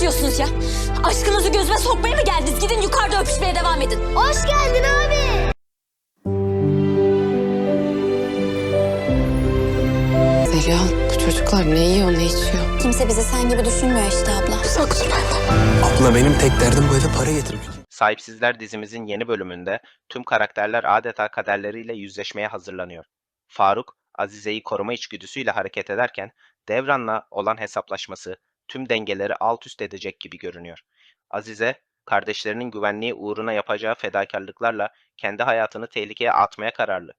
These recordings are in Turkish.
istiyorsunuz ya? Aşkınızı gözüme sokmaya mı geldiniz? Gidin yukarıda öpüşmeye devam edin. Hoş geldin abi. Zeliha bu çocuklar ne yiyor ne içiyor? Kimse bizi sen gibi düşünmüyor işte abla. Uzak dur benden. Abla benim tek derdim bu eve para getirmek. Sahipsizler dizimizin yeni bölümünde tüm karakterler adeta kaderleriyle yüzleşmeye hazırlanıyor. Faruk, Azize'yi koruma içgüdüsüyle hareket ederken Devran'la olan hesaplaşması tüm dengeleri alt üst edecek gibi görünüyor. Azize, kardeşlerinin güvenliği uğruna yapacağı fedakarlıklarla kendi hayatını tehlikeye atmaya kararlı.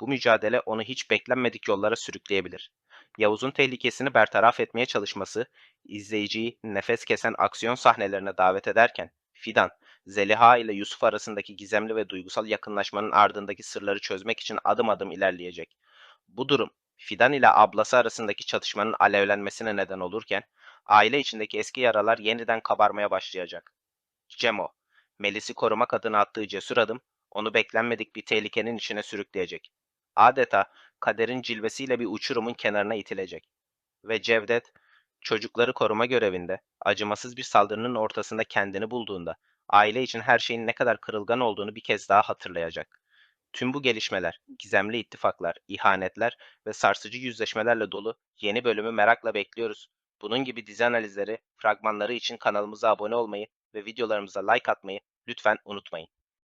Bu mücadele onu hiç beklenmedik yollara sürükleyebilir. Yavuz'un tehlikesini bertaraf etmeye çalışması, izleyiciyi nefes kesen aksiyon sahnelerine davet ederken, Fidan, Zeliha ile Yusuf arasındaki gizemli ve duygusal yakınlaşmanın ardındaki sırları çözmek için adım adım ilerleyecek. Bu durum, Fidan ile ablası arasındaki çatışmanın alevlenmesine neden olurken, aile içindeki eski yaralar yeniden kabarmaya başlayacak. Cemo, Melis'i korumak adına attığı cesur adım, onu beklenmedik bir tehlikenin içine sürükleyecek. Adeta kaderin cilvesiyle bir uçurumun kenarına itilecek. Ve Cevdet, çocukları koruma görevinde, acımasız bir saldırının ortasında kendini bulduğunda, aile için her şeyin ne kadar kırılgan olduğunu bir kez daha hatırlayacak. Tüm bu gelişmeler, gizemli ittifaklar, ihanetler ve sarsıcı yüzleşmelerle dolu yeni bölümü merakla bekliyoruz. Bunun gibi dizi analizleri, fragmanları için kanalımıza abone olmayı ve videolarımıza like atmayı lütfen unutmayın.